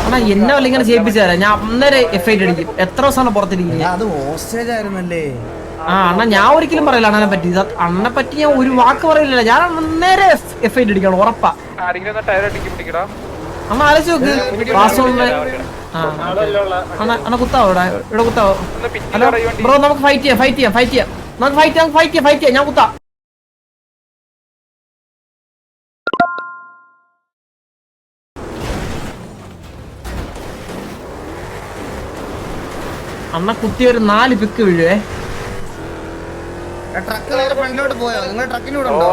അണ്ണാ എന്നെ വല്ല ഇങ്ങനെ ചെയ്യിപ്പിച്ചാലേ തരാം ഞാൻ അന്നേരം എഫ് ഐ അടിക്കും. എത്ര ദിവസമാണ് പുറത്തിരിക്കുന്നത്? അത് ഹോസ്റ്റേജ് ആയിരുന്നല്ലേ ആ അണ്ണ ഞാൻ ഒരിക്കലും പറയില്ല അണ്ണനെ പറ്റി. അണ്ണനെ പറ്റി ഞാൻ ഒരു വാക്ക് പറയില്ല ഞാൻ അന്നേരം എഫ് ഐ അടിക്കണം ഉറപ്പാ. അമ്മ ഒന്ന് ടയർ അടിക്കി പിടിക്കടാ അണ്ണ ആലോചിച്ച് നോക്ക്. പാസ്വേഡ് ആ അണ്ണ അണ്ണ കുത്താവോ ഇവിടെ? ഇവിടെ കുത്താവോ? ഹലോ ബ്രോ നമുക്ക് ഫൈറ്റ് ചെയ്യാം ഫൈറ്റ് ചെയ്യാം ഫൈറ്റ് ചെയ്യാം. നമുക്ക് ഫൈറ്റ് ചെയ്യാം ഫൈറ്റ് ചെയ്യാം ഫൈറ്റ് ചെയ്യാം. ഞാൻ കുത്താം. അണ്ണ കുത്തി ഒരു നാല് പിക്ക് വീഴുവേ. ട്രക്ക് നേരെ ഫ്രണ്ടിലോട്ട് പോയോ? നിങ്ങൾ ട്രക്കിന് കൂടെ ഉണ്ടോ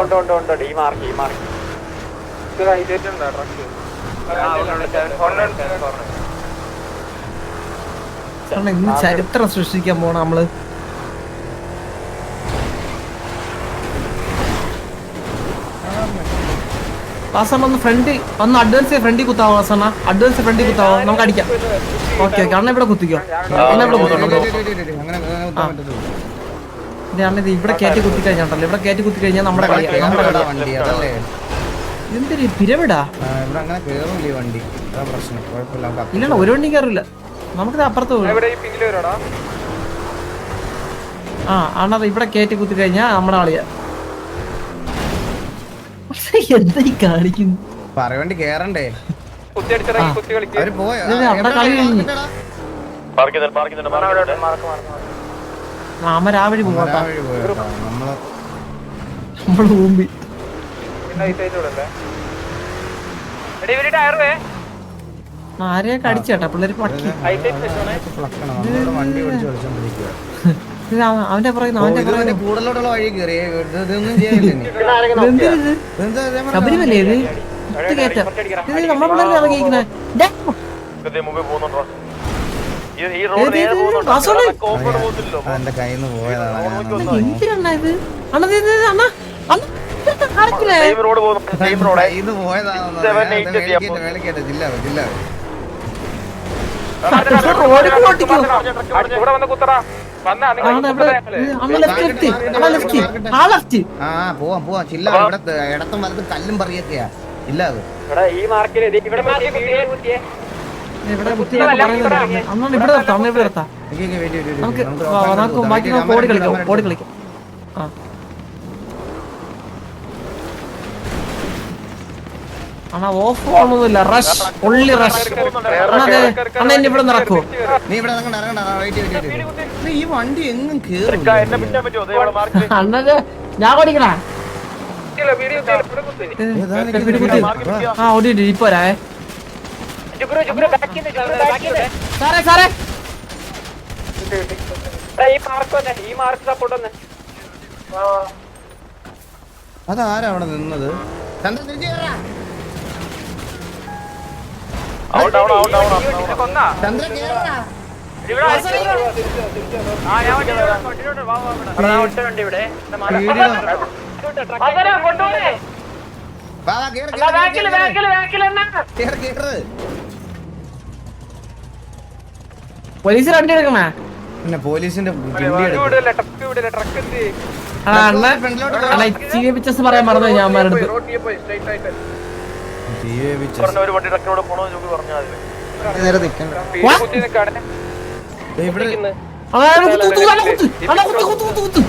ഇത് ഹൈലൈറ്റ് ഉണ്ടോ. ട്രക്ക് കാരണം ഇന്ന് ചരിത്രം സൃഷ്ടിക്കാൻ പോണ നമ്മൾ. വാസണ്ണ ഒന്ന് ഫ്രണ്ട് ഒന്ന് അഡ്വാൻസ് ഫ്രണ്ടിൽ കുത്താവോ വാസണ്ണ അഡ്വാൻസ് ഫ്രണ്ടിൽ കുത്താവോ? നമുക്ക് അടിക്കാം. ഓക്കെ ഓക്കെ അണ്ണ ഇവിടെ കുത്തിക്കോ. അണ്ണ ഇവിടെ കുത്തിക്കോ. അണ്ണ ഇത് ഇവിടെ കയറ്റി കുത്തി കഴിഞ്ഞാൽ ഇവിടെ കയറ്റി കുത്തി കഴിഞ്ഞാൽ നമ്മുടെ എന്തൊരു പിരവിടാ. ഇല്ല ഇല്ലണ്ട ഒരു വണ്ടി കയറില്ല നമുക്കിത് അപ്പുറത്ത് ആ അണ്ണ ഇവിടെ കയറ്റി കുത്തി കഴിഞ്ഞാൽ നമ്മുടെ കളിയാ. കാണിക്കുന്നു പറയണ്ടി കേറണ്ടേ അവർ പോയോ അവിടെ കളി കഴിഞ്ഞു. മാമ രാവിലെ വഴി പോയോ. നമ്മൾ നമ്മൾ ആരെയൊക്കെ അടിച്ചേട്ടാ പിള്ളേര് പട്ടി വണ്ടി ഓടിച്ച് കളിച്ചോണ്ടിരിക്കുക അവന്റെ പുറകെ അവന്റെ മറ്റേ കൂടുതലോട്ടുള്ള വഴി കയറി ഇതൊന്നും ചെയ്യില്ല ഇനി. ഇതെന്താ ഇതേ ശബരിമല ഇത് ഇത് കേറ്റ ഇത് നമ്മളെ പിള്ളേരെ ഇറങ്ങിയിരിക്കുന്നെ ഡേ, ഏത് ഇത്? വാസുണ്ണി? അതെന്റെ കയ്യിൽ നിന്ന് പോയതാണ് ഇത് എന്തിനാ ഇത് അണ്ണാ ഇത് ഇത് അണ്ണാ അണ്ണാ ഇതെന്താ കാണിക്കണേ? കയ്യിൽ നിന്ന് പോയതാണ് വേലിക്കേറ്റ ജില്ല ജില്ല ഇത് റോഡിൽ കൂടെ ഇവിടെ വന്ന് വന്നാ ആ, പോവാം പോവാം. ചില്ല ഇവിടെ ഇടത്തും വലത്തും കല്ലും പറയൊക്കെയാ. ഇല്ല അത്. ഈ മാർക്കിൽ ഇവിടെ ഇവിടെ അണ്ണാ ഇവിടെ നിർത്താം ഇവിടെ നിർത്താം. നമുക്ക്. ബാക്കി ഓടി കളിക്കാം. ഓടി കളിക്കാം. ആ. അണ്ണാ ഓഫ് ഒന്നുമില്ല റഷ് ഉള്ളി റഷ് അണ്ണാ അണ്ണാ എന്നെ ഇവിടെ നടക്കൂ നീ ഇവിടെ ഇറങ്ങണ്ട ഇറങ്ങണ്ട. വെയിറ്റ് വെയിറ്റ് വെയിറ്റ് ഈ വണ്ടി എങ്ങും കേറും അണ്ണാ ഞാൻ ഓടിക്കണ ആ ഓടി ഇപ്പൊ വരാവേ ജുഗ്രു ജുഗ്രു ബാക്കി ബാക്കി സാറേ സാറേ. ഈ മാർക്ക് ഈ മാർക്ക് സപ്പോർട്ട് വന്നെ. അതാരാ അവിടെ നിന്നത്? ചന്ദ്രൻ തിരിച്ചു കേറാ. പോലീസ് വണ്ടി എടുക്കണേ? പിന്നെ പോലീസിന്റെ പറയാൻ മറന്നു ഞാൻ അമ്മയുടെ അണ്ണാ, കുത്ത്. അണ്ണാ, കുത്ത്, കുത്ത്, കുത്ത്, കുത്ത്.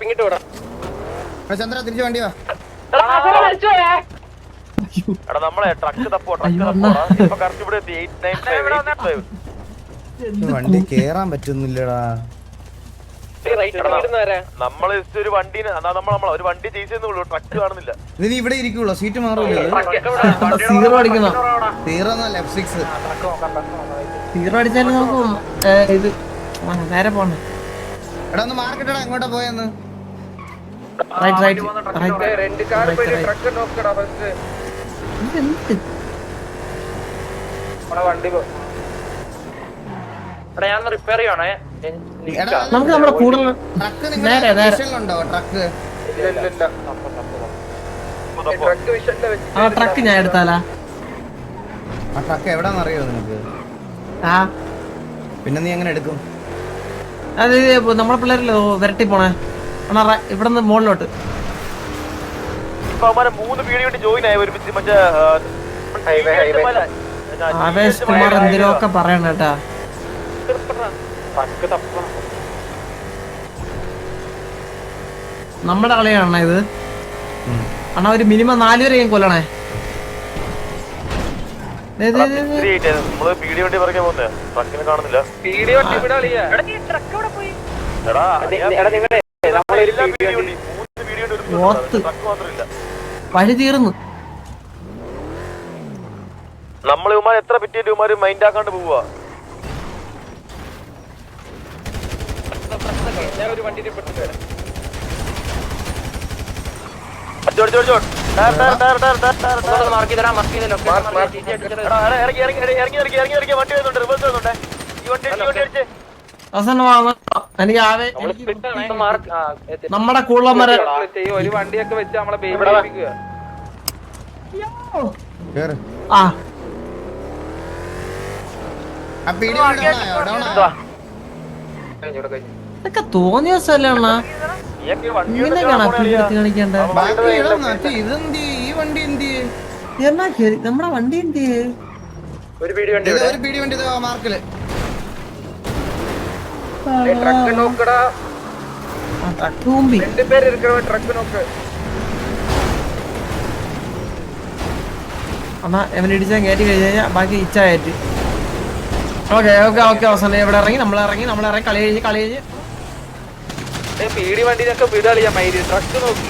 ഇങ്ങോട്ട് വിടാം. ചന്ദ്ര തിരിച്ച് വണ്ടി വാ. നമ്മളെ ട്രക്ക് തപ്പോ ട്രക്ക് തപ്പോ ഇപ്പൊ കറക്റ്റ് ഇവിടെ എത്തി eight nine five eight five വണ്ടി കേറാൻ പറ്റുന്നില്ലടാ. നമ്മൾ ഒരു വണ്ടീനെ നമ്മൾ ഒരു വണ്ടി ട്രക്ക് കാണുന്നില്ല. ഇതിന് ഇവിടെ ഇരിക്കുള്ളൂ സീറ്റ് മാറൂല സീറോ അടിക്കണം. തീർന്ന ലെഫ്റ്റ് സിക്സ് സീറോ അടിച്ചാലും നമുക്ക് ഇത് നേരെ പോണേ. എടാ ഒന്ന് മാർക്കറ്റടാ എങ്ങോട്ടാ പോയെന്ന്? റൈറ്റ് റൈറ്റ് റൈറ്റ് രണ്ട് കാർ പോയി ട്രക്ക് നോക്കടാ ഫസ്റ്റ് വണ്ടി പോ എടാ ഞാൻ റിപ്പയർ ചെയ്യണേ എടാ നമുക്ക് നമ്മുടെ കൂടുതൽ നേരെ, നേരെ. ആ ട്രക്ക് ഞാൻ എടുത്താലാ. ആ ട്രക്ക് എവിടാന്ന് അറിയോ നിനക്ക്? ആ. പിന്നെ നീ എങ്ങനെ എടുക്കും? അത് നമ്മളെ പിള്ളേരല്ലോ വരട്ടി പോണേ. അണ്ണാ ഇവിടെ നിന്ന് മുകളിലോട്ട്. മൂന്ന് പീടി വേണ്ടി ജോയിൻ ആയി ഒരുമിച്ച് മറ്റേ Highway, highway. ആവേശ് കുമാർ എന്തിനൊക്കെ പറയണ കേട്ടാ പക്ക് തപ്പണം നമ്മുടെ കളിയാണ് ഇത്. അണ്ണാ ഒരു മിനിമം നാല് വരെയും കൊല്ലണേ. നമ്മൾ പീടി വേണ്ടി പറയാൻ പോകുന്നേ ട്രക്കിനെ കാണുന്നില്ല വണ്ടി. ഇവിടെ കളിയാ എടാ വഴി തീർന്നു. എത്ര പിറ്റേ ഇവന്മാര് മൈൻഡ് ആക്കാണ്ട് പോവാ. ഞാൻ ഒരു വണ്ടിനെ പെട്ടിട്ട് വരാം. അടിച്ച്. അവസാനം വാങ്ങ എനിക്ക് ആവേ നമ്മുടെ കൂളന്മാരെ ഒരു വണ്ടിയൊക്കെ വെച്ച് നമ്മളെ ആ. ആ പീടി കഴിഞ്ഞു ആയോ? ഇതൊക്കെ തോന്നിയ സ്ഥലമാണ്? ഇങ്ങനെ എന്നാ കേറി നമ്മുടെ വണ്ടി എന്ത് ഒരു പീടി വണ്ടി ഒരു പീടി വണ്ടി മാർക്കിൽ. ട്രക്ക് നോക്കടാ. ട്രക്ക് മുമ്പി രണ്ട് പേര് ഇരിക്കണ ട്രക്ക് നോക്ക്. എന്നാ എവൻ ഇടിച്ചാൽ കയറ്റി കഴിഞ്ഞ് കഴിഞ്ഞാൽ ബാക്കി ഇച്ചായിട്ട് ഓക്കെ ഓക്കെ ഓക്കെ അവസാനം ഇവിടെ ഇറങ്ങി നമ്മൾ ഇറങ്ങി നമ്മൾ ഇറങ്ങി കളി കഴിഞ്ഞ് കളി കഴിഞ്ഞ്. പീടി വണ്ടിനൊക്കെ വിടളിയാ മൈര് ട്രക്ക് നോക്കി.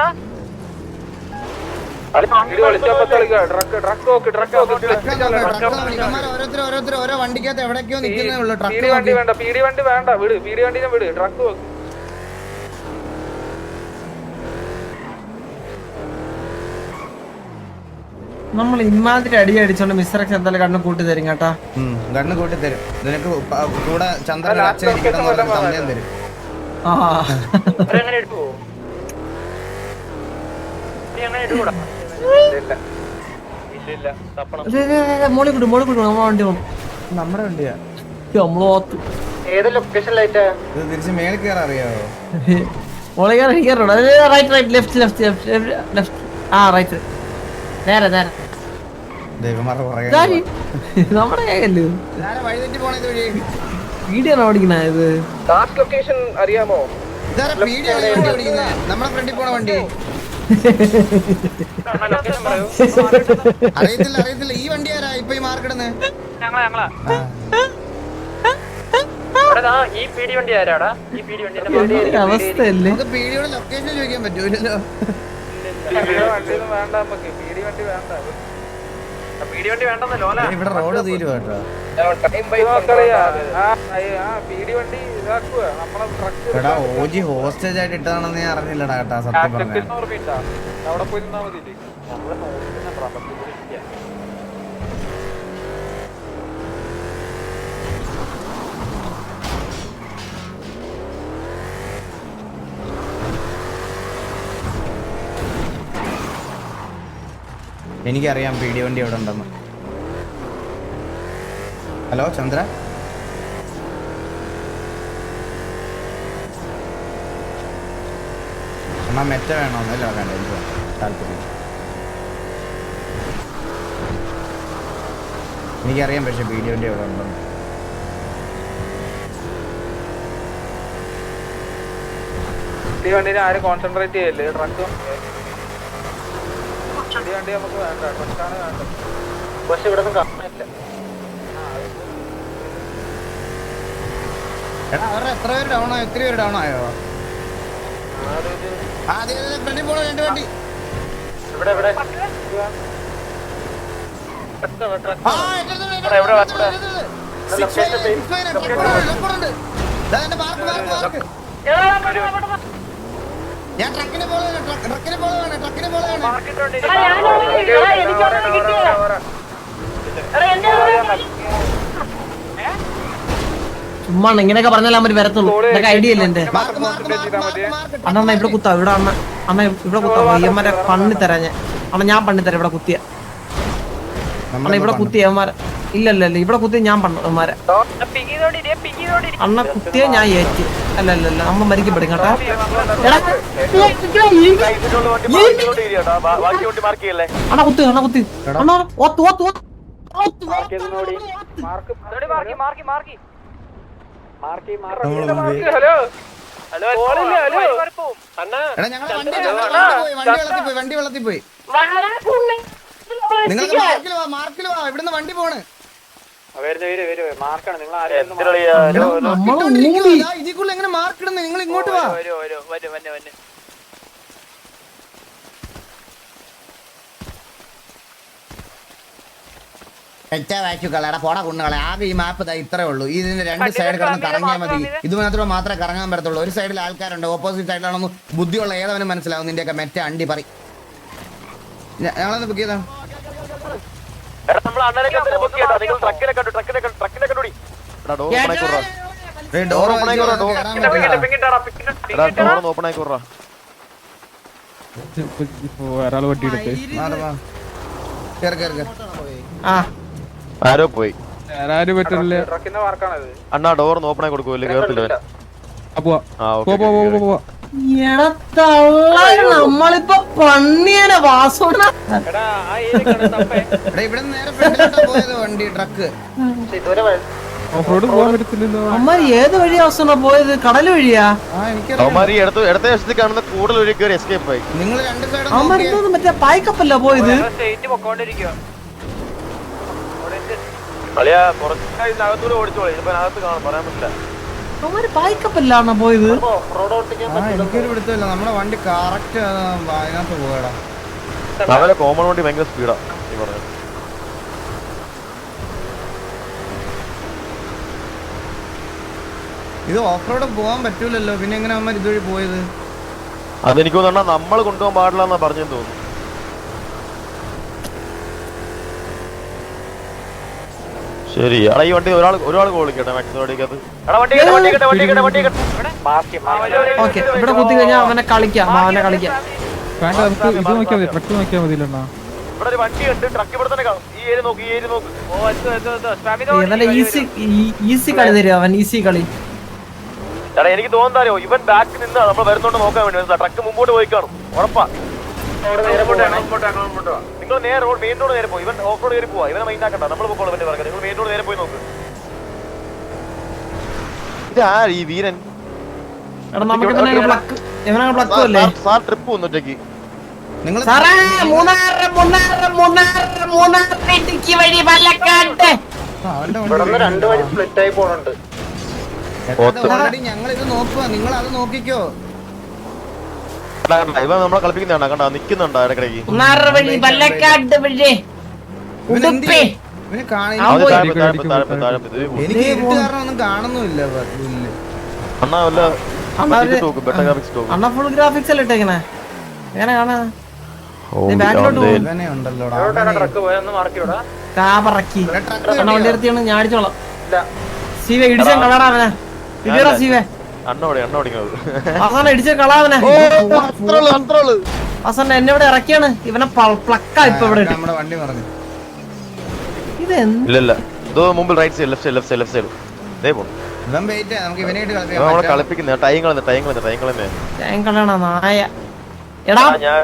Down ഓരോരുത്തർ ഓരോരുത്തർ ഓരോ വണ്ടിക്കകത്ത് എവിടേക്കോ നിൽക്കുന്നേ ഉള്ളൂ. പീടി ട്രക്ക് വണ്ടി വേണ്ട പീടി വണ്ടി വേണ്ട. വിട് പീടി വണ്ടിനെ വിട്. ട്രക്ക് നോക്ക്. നമ്മൾ ഇമാതിരി അടി അടിച്ചോണ്ട് മിസ്റ്ററൊക്കെ എന്തായാലും കണ്ണു കൂട്ടി തരും കേട്ടാ. ഗണ്ണ് കൂട്ടി തരും. നിനക്ക് കൂടെ ചന്ദ്രൻ സമയം തരും. ആ അങ്ങനെ ഇല്ല ഇല്ല തപ്പണം. ദേ, ദേ, ദേ, ദേ, മോളിൽ കൂടി മോളിൽ കൂടി നമ്മളെ വണ്ടി പോകും നമ്മുടെ വണ്ടിയാ? നമ്മളോത്ത് ഏത് ലൊക്കേഷനിലായിട്ടാ ഇത് തിരിച്ച് മേളിൽ കയറാൻ അറിയാമോ മോളി കയറി കയറോടാ right right left left left left ആ റൈറ്റ് നേരെ നേരെ? നമ്മുടെ വഴി. വീഡിയോ ഓടിക്കണ ഇത്? ലൊക്കേഷൻ അറിയാമോ? നമ്മുടെ ഫ്രണ്ടിൽ പോണ വണ്ടി. അറിയത്തില്ല അറിയത്തില്ല. ഈ വണ്ടി ആരാ? ഇപ്പൊ ഈ മാർക്കിടുന്നത് ഞങ്ങളാ ഞങ്ങളാ. ഇവിടെ ഈ പീടി വണ്ടി ആരാടാ? ഈ പീടി അവസ്ഥയല്ലേ? നമുക്ക് പീടിയുടെ ലൊക്കേഷൻ ചോദിക്കാൻ പറ്റൂലല്ലോ. വണ്ടി വേണ്ട നമുക്ക്. പീടി വണ്ടി വേണ്ട. ഇവിടെ റോഡ് തീരുവാട്ടോ. പീടി വണ്ടി ഇതാ എടാ ഓജി ഹോസ്റ്റേജ് ആയിട്ട് ഇട്ടതാണെന്ന് ഞാൻ അറിഞ്ഞില്ലടാ കേട്ടാ സത്യം പറഞ്ഞ. എനിക്കറിയാം പീടി വണ്ടി എവിടെ ഉണ്ടെന്ന്. ഹലോ ചന്ദ്ര? എന്നാ മെറ്റ വേണോന്നല്ല വേണ്ട എനിക്ക്. താല്പര്യം എനിക്കറിയാം പക്ഷെ വീഡിയോന്റെ വണ്ടി എവിടെ ഉണ്ടെന്ന് ഈ വണ്ടിയിൽ ആരും കോൺസെൻട്രേറ്റ് ചെയ്യല്ലേ ട്രക്കും ഈ വണ്ടി നമുക്ക് വേണ്ട ട്രക്കാണ് വേണ്ടത് പക്ഷെ ഇവിടെ നിന്ന് കാണാനില്ല എടാ അവരുടെ എത്ര പേര് ഡൗൺ ആയോ എത്ര പേര് ഡൗൺ ആയോ ഞാൻ ട്രക്കിന് പോലെ ട്രക്കിന് ട്രക്ക്- ട്രക്കിനെ പോലെ വേണം, പോലെ വേണം. ചുമ്മാ ഇങ്ങനെയൊക്കെ പറഞ്ഞാൽ അവർ വരത്തുള്ളൂ. ഇതൊക്കെ ഐഡിയ അല്ലേ എന്റെ അണ്ണ അണ്ണ ഇവിടെ കുത്താ. ഇവിടെ അണ്ണ അണ്ണ ഇവിടെ കുത്താ. പയ്യന്മാരെ പണ്ണി തരാ ഞാൻ. അണ്ണ ഞാൻ പണ്ണി തരാം. ഇവിടെ കുത്തിയ. അണ്ണ ഇവിടെ കുത്തിയ അവന്മാരെ ഇല്ല ഇല്ല ഇല്ല. ഇവിടെ കുത്തിയ ഞാൻ പണ്ണമാരെ അണ്ണ കുത്തിയ ഞാൻ ഏറ്റി. അല്ല അല്ല അല്ല അമ്മ മരിക്കപ്പെടും കേട്ടാ. അണ്ണ കുത്തി അണ്ണ കുത്തി. അണ്ണ ഓത്ത് ഓത്ത് ഓത്ത്. ഓത്ത് മാർക്ക് മാർക്ക് മാർക്ക് വണ്ടി വണ്ടി പോയി വണ്ടി വെള്ളത്തിൽ പോയി വണ്ടി വെള്ളത്തിൽ പോയി. നിങ്ങൾക്ക് മാർക്കിൽ വാ മാർക്കിൽ വാ ഇവിടുന്ന് വണ്ടി പോണ്. കൂടുതൽ എങ്ങനെ മാർക്ക് ഇടുന്നത് നിങ്ങൾ ഇങ്ങോട്ട് വാ വരൂ വരൂ വരും വന്നെ വന്നെ വെച്ചാ വാച്ചു കളയടാ പോടാ കുണ്ണുകളെ ആകെ ഈ മാപ്പ് ഇത്രേ ഉള്ളൂ. ഇതിന്റെ രണ്ട് സൈഡ് കിടന്ന് കറങ്ങിയാൽ മതി. ഇത് മാത്രമേ മാത്രമേ കറങ്ങാൻ പറ്റത്തുള്ളൂ. ഒരു സൈഡിൽ ആൾക്കാരുണ്ട്. ഓപ്പോസിറ്റ് സൈഡിലാണെന്ന് ബുദ്ധിയുള്ള ഏതവനും മനസ്സിലാവും. നിന്റെയൊക്കെ മെറ്റ അണ്ടി പറ. ബുക്ക് ചെയ്താ? എടാ ഡോർ ഓപ്പൺ ആയിക്കോറാ ഒരാൾ വട്ടി എടുത്ത് ആ. ആരോ പോയി. ആരും പറ്റില്ല അണ്ണാ ഡോർ ഓപ്പൺ ആയി കേട്ടില്ല പോ പോ നമ്മളിപ്പോ പണ്ണിയനെ വാസോണ ഇവിടെ നേരെ ഫ്രണ്ടിലോട്ടാ പോയത് വണ്ടി ട്രക്ക്. അമ്മാര് ഏത് വഴി അവസാന പോയത്? കടൽ വഴിയാ? ഇടത്ത് ഇടത്തെ വശത്ത് കാണുന്ന കൂടുതൽ ഒരു എസ്കേപ്പ് ആയി. നിങ്ങൾ രണ്ട് സൈഡും മറ്റേ പായ്ക്കപ്പല്ല പോയത്? സ്റ്റേറ്റ് പൊക്കോണ്ടിരിക്കുക കളിയാ കുറച്ച് ഇതിനകത്തൂടെ ഓടിച്ചോളി. ഇതിപ്പോ അകത്ത് കാണാൻ പറയാൻ പറ്റില്ല. അവന്മാര് പായ്ക്കപ്പല്ലാണോ പോയത്? ആ എനിക്കൊരു പിടുത്തമില്ല. നമ്മുടെ വണ്ടി കറക്റ്റ് അതിനകത്ത് പോകടാ അവരെ കോമൺ വണ്ടി ഭയങ്കര സ്പീഡാ ഈ പറഞ്ഞു ഇത് ഓഫ് റോഡ് പോകാൻ പറ്റൂലല്ലോ. പിന്നെ എങ്ങനെ അവന്മാർ ഇതുവഴി പോയത്? അതെനിക്ക് തോന്നുന്നു നമ്മൾ കൊണ്ടുപോകാൻ പാടില്ല എന്നാ പറഞ്ഞു തോന്നുന്നു. ശരി. എടാ ഈ വണ്ടി ഒരാൾ ഒരാൾ കോളിക്കട്ടെ മാക്സിമം കേട്ടെ ഓക്കെ ഇവിടെ കുത്തി കഴിഞ്ഞാൽ അവനെ കളിക്കാം അവനെ കളിക്കാം. വേണ്ട നമുക്ക് ഇത് നോക്കിയാൽ മതി ട്രക്ക് നോക്കിയാൽ മതി അണ്ണാ നല്ല ഈസി ഈസി കളി തരും അവൻ? ഈസി കളി. എനിക്ക് തോന്നുന്നോ ഇവൻ ബാക്ക് നിന്ന് നമ്മൾ വരുന്നോണ്ട് നോക്കാൻ വേണ്ടി ട്രക്ക് മുമ്പോട്ട് പോയി കാണും. ഉറപ്പാ. നിങ്ങൾ നേരെ റോഡ് മെയിൻ റോഡ് നേരെ പോയി. ഇവൻ ഓഫ് റോഡ് കയറി പോവാ. ഇവനെ മൈൻഡ് ആക്കണ്ട. നമ്മൾ പോക്കോളൂ ഇവന്റെ പറഞ്ഞത് നിങ്ങൾ മെയിൻ റോഡ് നേരെ പോയി നോക്ക്. ഇതാ ഈ വീരൻ? സാർ ട്രിപ്പ് വന്നു ഒറ്റയ്ക്ക്. നിങ്ങൾ സാറേ മൂന്നാറ് മൂന്നാറ് മൂന്നാറ് മൂന്നാറ് ഇടുക്കി വഴി പാലക്കാട് രണ്ട് വഴി സ്പ്ലിറ്റ് ആയി പോണുണ്ട്. ഓൾറെഡി ഞങ്ങൾ ഇത് നോക്കുക നിങ്ങൾ അത് നോക്കിക്കോ. ഇവൻ നമ്മളെ കളിപ്പിക്കുന്നതാണ്. കണ്ടാ? നിക്കുന്നുണ്ടോ ഇടക്കിടക്ക് മൂന്നാറ് വഴി. പാലക്കാട് വഴി ഉടുപ്പി. എനിക്ക് അണ്ണാ വല്ല അണ്ണാ ഫുൾ ഗ്രാഫിക്സ് അല്ലേ ഇട്ടേക്കണേ? എങ്ങനെ കാണാ? വണ്ടി നിർത്തിയാണ് ഞാൻ അടിച്ചോളാം. സീവെ ഇടിച്ച കളടാ അവനെ. സീവെ. അണ്ണ അണ്ണോടിക്കുന്നത് അവസാനം ഇടിച്ച കളാവനെ. അവസാനം എന്നെ ഇവിടെ ഇറക്കിയാണ്. ഇവനെ പ്ലക്കാ ഇപ്പൊ ഇവിടെ. നമ്മുടെ വണ്ടി പറഞ്ഞു ഇത് മുമ്പിൽ right side left side left side left side ഇതേ പോണം. നമുക്ക് ഇവനായിട്ട് ഇവൻ നമ്മളെ കളിക്കാം കളിപ്പിക്കുന്ന ടൈം കളഞ്ഞ ടൈം കളഞ്ഞ ടൈം കളഞ്ഞ ഞാൻ കളയണ നായ. എടാ. ഞാൻ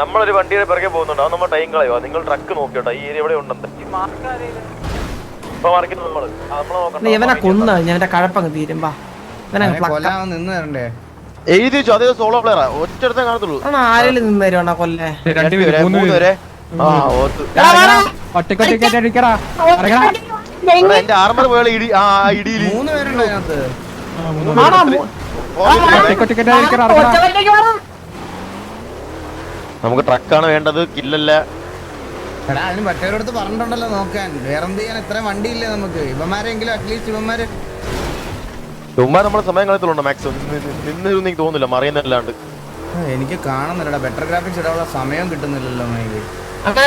നമ്മളൊരു വണ്ടിയുടെ പിറകെ പോകുന്നുണ്ട്. അത് നമ്മൾ ടൈം കളയോ നിങ്ങൾ ട്രക്ക് നോക്കിയോട്ടോ ഈ ഏരിയ ഇവിടെ ഉണ്ടെന്ന്. ഇവനെ കൊന്നു ഞാൻ കഴപ്പങ്ങ് തീരുമ്പാ ഇവനെ എഴുതി വെച്ചു അതേ സോളോ പ്ലെയർ ഒറ്റ കാണത്തുള്ളൂ. ആരെങ്കിലും നിന്ന് കൊല്ലേ? മൂന്ന് പേര് എന്റെ ആർമർ പോയാൽ ഇടി ആ ഇടിയിൽ മൂന്ന് പേരുണ്ട് അതിനകത്ത്. നമുക്ക് ട്രക്കാണ് വേണ്ടത് കില്ലല്ല എടാ അതിന് മറ്റവരടുത്ത് പറഞ്ഞിട്ടുണ്ടല്ലോ നോക്കാൻ. വേറെന്ത് ചെയ്യാൻ ഇത്രയും വണ്ടിയില്ലേ നമുക്ക്? ഇവന്മാരെങ്കിലും അറ്റ്ലീസ്റ്റ് ഇവന്മാര് ചുമ്മാ നമ്മുടെ സമയം കളയത്തുള്ളൂ മാക്സിമം. നിന്ന് എനിക്ക് തോന്നുന്നില്ല മറിയുന്നല്ലാണ്ട് എനിക്ക് കാണുന്നില്ലടാ. ബെറ്റർ ഗ്രാഫിക്സ് ഇടാനുള്ള സമയം കിട്ടുന്നില്ലല്ലോ എനിക്ക് അണ്ണാ,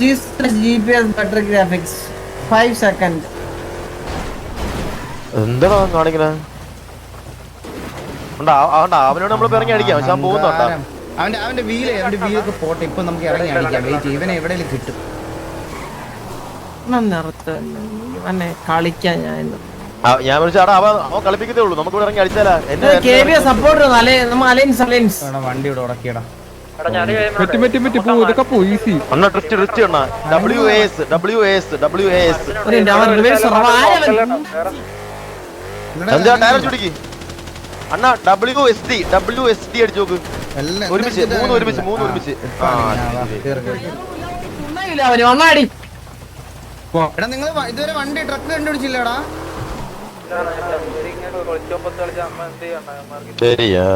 choose the GPS better graphics. Five second. എന്താടാ കാണിക്കണേ? ഉണ്ടാ അതുകൊണ്ട് അവനോട് നമ്മൾ ഇറങ്ങി അടിക്കാം പക്ഷെ അവൻ പോകുന്നുണ്ടാ അഹങ്കാരം. അവന്റെ അവന്റെ വീൽ അവന്റെ വീലൊക്കെ പോട്ടെ ഇപ്പൊ നമുക്ക് ഇറങ്ങി അടിക്കാം. വെയിറ്റ് ഇവനെ എവിടെയെങ്കിലും കിട്ടും. എന്നാ നിർത്ത്. എന്നെ കളിക്കാൻ ഞാൻ ഞാൻ അവൻ കളിപ്പിക്കത്തേ ഉള്ളൂ. നമുക്ക് ഇവിടെ ഇറങ്ങി അടിച്ചാലാ. എന്നെ സപ്പോർട്ട് അലയൻസ് അലയൻസ് എടാ, വണ്ടി ഇവിടെ ഉടക്കിയടാ. എടാ ഞാൻ പറ്റി പറ്റി പറ്റി പോ ഇതൊക്കെ പോ ഈസി അണ്ണ ട്രിസ്റ്റ് ട്രിസ്റ്റ് അണ്ണ. W S W S W S ഒരു മിനിറ്റ്, അവൻ റിവേഴ്സ് അഞ്ചാ ടയർ ചുടിക്ക് അണ്ണാ W S D W S D അടിച്ചു നോക്ക്. എല്ലാം ഒരുമിച്ച് മൂന്ന് ഒരുമിച്ച് മൂന്ന് ഒരുമിച്ച്. ആ, എടാ നിങ്ങൾ ഇതുവരെ വണ്ടി ട്രക്ക് കണ്ടുപിടിച്ചില്ലടാ? ശരിയാ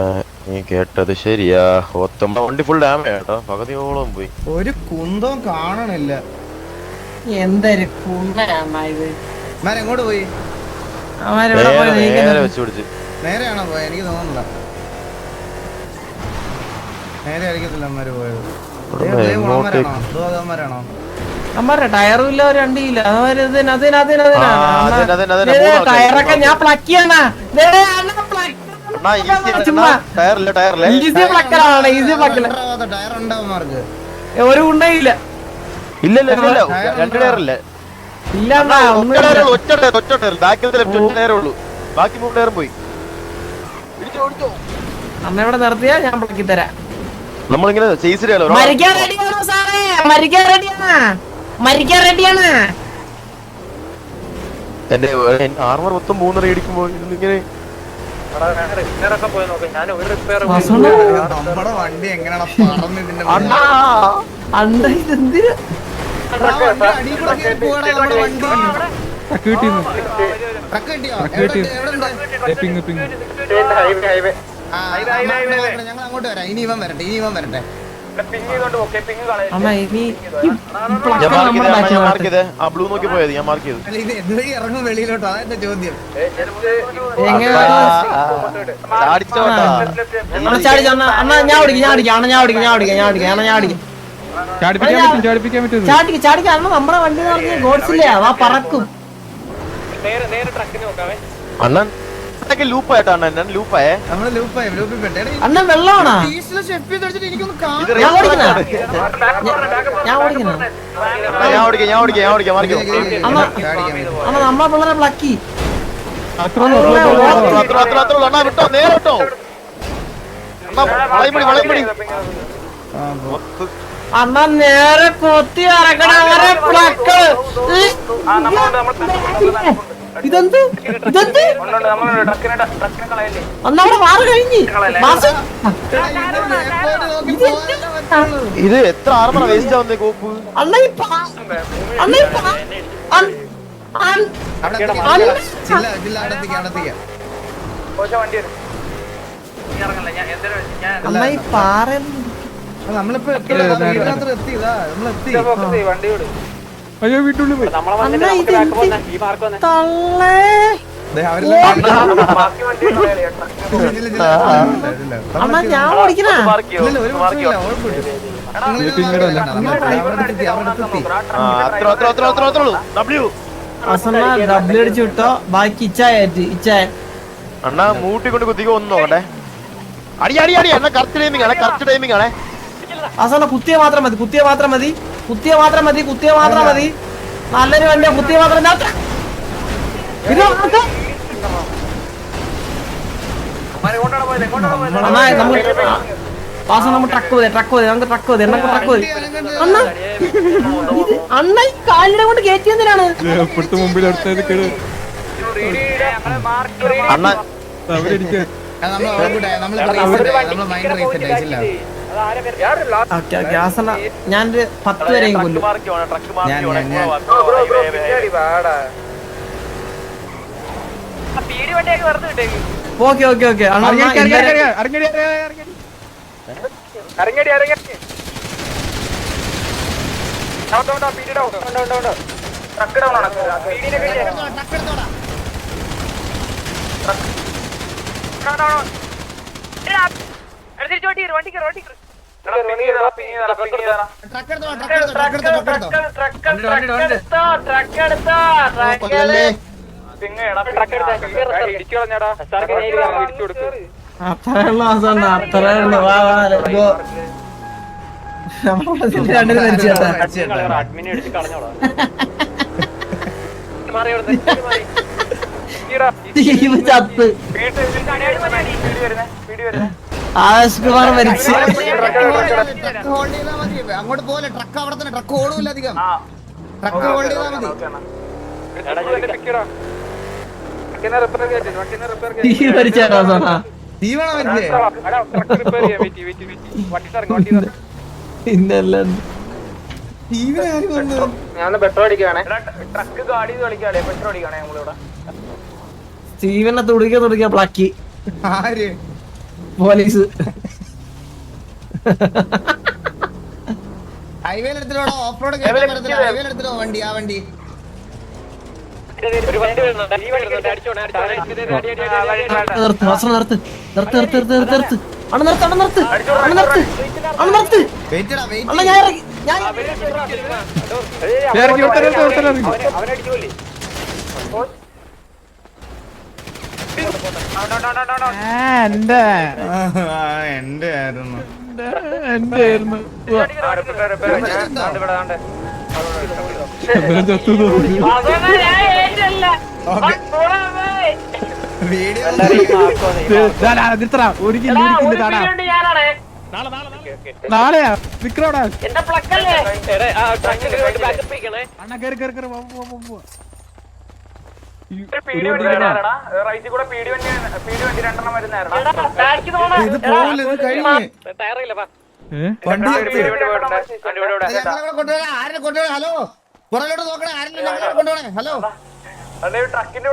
നീ കേട്ടത് ശരിയാ. ഒത്തമ്പ വണ്ടി ഫുൾ ഡാമേജ് കേട്ടോ. പകുതിയോളം പോയി. ഒരു കുന്തവും കാണണില്ല. എന്തൊരു കുന്തോട്ട് ഇത്. മാൻ എങ്ങോട്ട് പോയി? നേരെ വെച്ച് പിടിച്ച്. നേരെയാണോ പോയത് എനിക്ക് തോന്നുന്നില്ല. നേരെ ആയിരിക്കത്തില്ല അമ്മമാര് പോയത്. അതോ എങ്ങോട്ടേക്ക്? ടയറും ഇല്ല മൂന്ന് ആൾക്കാര്, ടയറൊക്കെ ഞാൻ പ്ലക്ക് ചെയ്യണ. ഒരു ഗുണ്ടയില്ല ഇല്ല. ഇല്ല ഇല്ല, ഇല്ല രണ്ട് ടയറില്ല ഒറ്റ ടയർ ഒറ്റ ടയർ ബാക്കിലത്തെ ലെഫ്റ്റ് ഒറ്റ ടയറേ ഉള്ളൂ. ബാക്കി മൂന്ന് ടയറും പോയി. അമ്മ ഇവിടെ നിർത്തിയാ ഞാൻ പ്ലക്കി തരാം. നമ്മളിങ്ങനെ ചെയ്സിരിയാലോ മരിക്കാൻ റെഡിയാണോ സാറേ? മരിക്കാൻ റെഡിയാണ് മരിക്കാൻ റെഡിയാണ് എന്റെ ആർമർ മൊത്തം മൂന്ന് ഇടിക്കുമ്പോൾ ഇങ്ങനെ നമ്മുടെ വണ്ടി എങ്ങനെയാണ് പറന്ന് ഇതിന്റെ ഇതെന്തിന് ഞങ്ങൾ അങ്ങോട്ട് വരാം ഇനി ഇവൻ വരട്ടെ ഇനി ഇവൻ വരട്ടെ അമ്മ ഇനി ഞാൻ മാർക്ക് ചെയ്തേ ഞാൻ മാർക്ക് ബാക്കിൽ ആ ബ്ലൂ നോക്കി പോയത് ഞാൻ മാർക്ക് ചെയ്തു. അല്ല ഇത് എന്തുവഴി ഇറങ്ങും വെളിയിലോട്ടോ? അതാ ചോദ്യം. ചാടിച്ചോട്ടാ അണ്ണ ചാടി അണ്ണ അണ്ണ ഞാൻ ഓടിക്കും ഞാൻ ഓടിക്കാം അണ്ണ ഞാൻ ഓടിക്കും ഞാൻ ഓടിക്കാം ഞാൻ ഓടിക്കാം അണ്ണ ഞാൻ ഓടിക്കും ചാടിപ്പിക്കാൻ പറ്റും ചാടിപ്പിക്കാൻ പറ്റും. ചാടിക്ക് ചാടിക്ക് അണ്ണാ നമ്മുടെ വണ്ടി എന്ന് പറഞ്ഞാൽ ഗോഡ്സില്ലേ അതാ പറക്കും. നേരെ നേരെ ലൂപ്പ് ആയിട്ടാണ് അണ്ണൻ ലൂപ്പായിട്ടാ അണ്ണൻ ഞാൻ ലൂപ്പായേ നമ്മൾ ലൂപ്പായി ലൂപ്പിൽ പെട്ടെ അണ്ണ വെള്ളമാണോ എനിക്കൊന്ന് ഇത് കാണാം ഞാൻ ഓടിക്കുന്ന റെസ്റ്റോറന്റ് ഞാൻ ഓടിക്കുന്ന ഞാൻ ഓടിക്കാം ഞാൻ ഓടിക്കാം ഞാൻ ഓടിക്കാം മാറിക്കോ അമ്മ. അണ്ണ നമ്മളെ പിള്ളേരെ ബ്ലക്കി അത്ര അത്ര അത്ര ഉള്ളൂ അണ്ണാ വിട്ടോ നേരെ വിട്ടോ അണ്ണാ വളയപ്പടി വളയപ്പടി അണ്ണ നേരെ കൊത്തി ഇറക്കണ അവരെ പ്ലക്ക് ഇതെന്ത്? ഇതെന്ത്? അന്ന് അവിടെ മാറി കഴിഞ്ഞ്. മാസം? ഇത് എത്ര ആർമറ വേസ്റ്റ് ആവുന്നേ കോപ്പ് അണ്ണ അണ്ണ അണ്ണ ഈ പാറ നമ്മളിപ്പോ എത്തി ഫോക്കസ് ചെയ്യ് വണ്ടി വിട്. അയ്യോ വീട്ടുള്ളിൽ പോയി തള്ളേ ഞാൻ ഓടിക്കണ ഡബ്ല്യു അടിച്ചു വിട്ടോ ബാക്കി ഇച്ചായിട്ട് ഇച്ചായ അണ്ണാ മൂട്ടി കൊണ്ട് കുത്തിക്കോ ഒന്ന് നോക്കട്ടെ അടി അടി അടി അണ്ണാ കറക്റ്റ് ടൈമിംഗ് ആണ് കറക്റ്റ് ടൈമിംഗ് ആണ് അസണ്ണ കുത്തിയ മാത്രം മതി കുത്തിയ മാത്രം മതി കുത്തിയ മാത്രം മതി കുത്തിയ മാത്രം മതി. നല്ലൊരു വണ്ടിയാ കുത്തിയ മാത്രം? അണ്ണാ നമ്മൾ വാസം നമ്മൾ ട്രക്ക് മതി ട്രക്ക് മതി നമുക്ക് ട്രക്ക് മതി നമുക്ക് ട്രക്ക് മതി അണ്ണ. അണ്ണ ഈ കാലിനെ കൊണ്ട് കയറ്റി എന്തിനാണ്? എപ്പോഴത്തെ മുമ്പിൽ അണ്ണ. നമ്മൾ നമ്മൾ ആ, നമ്മൾ ഓൾഗുഡ് ആയി, നമ്മൾ ഞാനൊരു പത്ത് വരെയും കൊല്ലും. Okay okay okay. ഇറങ്ങടി ഇറങ്ങടി. ഡൗൺ ട്രക്ക് ഡൗൺ ആണ്. വണ്ടി, വണ്ടി. അത്രയുള്ള അവസാനം അത്രയുള്ള വാ വാ. നമ്മളെ രണ്ടിനും മരിച്ചു കേട്ടാ ചത്ത്. ആകാശ് കുമാർ മരിച്ചു. ഹോൾഡ് ചെയ്താൽ മതി അങ്ങോട്ട് പോലെ ട്രക്ക് അവിടെ തന്നെ ട്രക്ക് ഓടുമില്ല അധികം? ട്രക്ക് ഹോൾഡ് ചെയ്താൽ മതി. ഞാൻ പെട്രോൾ അടിക്കുകയാണേ ട്രക്ക് ഗാഡി കളിക്കാളെ പെട്രോൾ അടിക്കണേ നമ്മളിവിടെ. സ്റ്റീവനെ തുടിക്കാൻ തുടിക്കാൻ പ്ലാക്കി. ആര്? പോലീസ് ഹൈവേ എടുത്തിട്ടോ ഓഫ് റോഡ് ഹൈവേ എടുത്തിട്ടോ വണ്ടി ആ വണ്ടി ഞാൻ ഇറങ്ങി ഞാൻ ഇറങ്ങി ഒരുത്തനെ എടുത്ത്, ഒരുത്തനെ ഇറങ്ങി. അവനടിക്കൂലേ എന്റെ എന്റെ ആയിരുന്നു എന്റെ ആയിരുന്നു നാളെയാ വിക്രോടാ അണ്ണ കേറി കേറി കേറി. പോവാ വാ, ഇത് പോവില്ല ഇത് കഴിഞ്ഞ്? വണ്ടി കൊണ്ടുപോകാൻ ആരെ കൊണ്ടുപോകണം ഹലോ. പുറകിലോട്ട് നോക്കണേ. ആരെങ്കിലും ഞങ്ങളെ കൊണ്ടുപോകണേ ഹലോ. ട്രക്കിന്റെ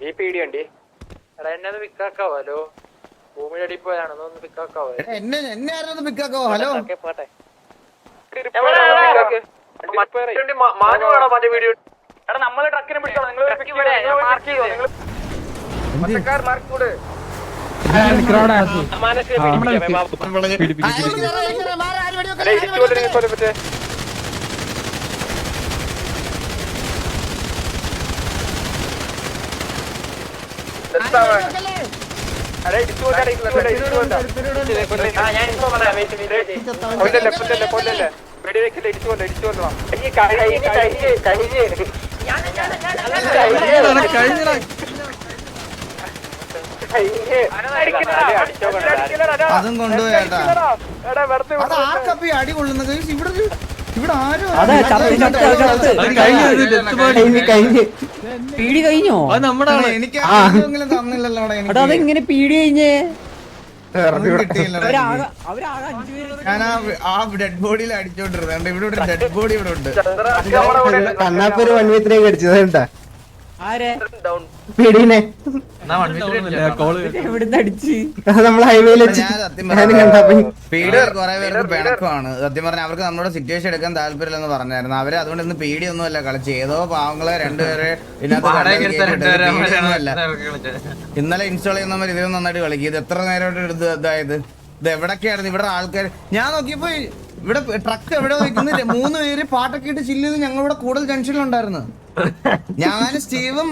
ഈ പീടി വണ്ടി. എടാ എന്നെ ഒന്ന് പിക്കാക്കാവോ ഹലോ. ഭൂമിയുടെ അടി പോയാണ് ഒന്ന് പിക്കാക്കാവോ എന്നെ എന്നെ ആരെന്ന് പിക്കാക്കോ ഹലോ. പോട്ടെ. മാഞ്ഞു വേണോ മറ്റേ വീഡിയോ എടാ നമ്മൾ ട്രക്കിനെ പിടിച്ചോ നിങ്ങൾ മാർക്ക് ചെയ്തോ? നിങ്ങൾ മാർക്ക് ആ. ആ, ആ, എടാ ഇടിച്ചു. എടാ ഇടിച്ചു ഈ കഴിഞ്ഞ് കഴിഞ്ഞ് കഴിഞ്ഞ്. അതും കൊണ്ടുപോയി എടാ വെറുതെ അത് ആർക്കപ്പ ഈ അടി കൊള്ളുന്നത് ഇവിടെ ഒരു- ഇവിടെ ആരും അതെ ചത്ത് ചത്ത് ചത്ത് കഴിഞ്ഞു. കഴിഞ്ഞ് പീടി കഴിഞ്ഞോ അത് നമ്മുടെ ആൾ. എനിക്ക് ആരെങ്കിലും തന്നില്ലല്ലോ അവിടെ എടാ അതെങ്ങനെ പീടി കഴിഞ്ഞേ ഞാൻ ആ ആ ഡെഡ് ബോഡിയിൽ? ഇവിടെ ഡെഡ് ബോഡി ഇവിടെ ഉണ്ട്. കണ്ണാപ്പൊരു വൺ വീത്തിലേക്ക് അടിച്ചത് കേട്ടാ. ആരെ? പിടീനെ തോന്നുന്നില്ല, കോൾ എവിടുന്ന് അടിച്ച്? അത് നമ്മൾ ഹൈവേയിൽ വെച്ച് ഞാൻ സത്യം ഞാനും കണ്ടപ്പോ പീഡി കുറെ പേർക്ക് പിണക്കമാണ്. സത്യം പറഞ്ഞാൽ അവർക്ക് നമ്മുടെ സിറ്റുവേഷൻ എടുക്കാൻ താല്പര്യമില്ലെന്ന് പറഞ്ഞായിരുന്നു. അവർ അതുകൊണ്ട് ഇന്ന് പീഡിയൊന്നും അല്ല കളിച്ച്. ഏതോ പാവങ്ങളെ രണ്ടുപേരെ ഇതിനകത്ത് പീഡിയൊന്നുമല്ല. ഇന്നലെ ഇൻസ്റ്റാൾ ചെയ്യുന്നവർ ഇതിലും നന്നായിട്ട് കളിക്കും. ഇത് എത്ര നേരമായിട്ട് ഇത് ഇതായത്? ഇത് എവിടൊക്കെയായിരുന്നു? ഇവിടെ ആൾക്കാർ ഞാൻ നോക്കിയപ്പോ ഇവിടെ ട്രക്ക് എവിടെ നിൽക്കുന്നില്ല. മൂന്ന് പേര് പാട്ടൊക്കെ ഇട്ട് ചില്ല് ചെയ്ത് ഞങ്ങളിവിടെ കൂടുതൽ ജംഗ്ഷനിലുണ്ടായിരുന്നു ഞാൻ സ്റ്റീവും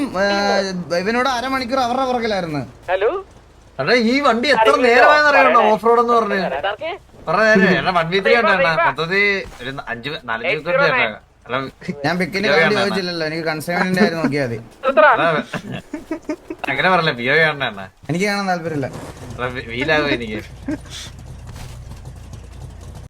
ഇവനോട് അരമണിക്കൂർ അവരുടെ പുറകിലായിരുന്നു. ഹലോ അതെ ഈ വണ്ടി എത്ര നേരമായെന്ന് അറിയണ്ടോ ഓഫ് റോഡ് എന്ന് പറഞ്ഞു. ഞാൻ പിക്കിന്റെ വേണ്ടി ചോദിച്ചില്ലല്ലോ. എനിക്ക് കൺസൈൻമെന്റ് ആയിരുന്നു നോക്കിയാൽ മതി. അങ്ങനെ പറഞ്ഞില്ല. എനിക്ക് കാണാൻ താല്പര്യമില്ല. വീലാകും എനിക്ക്?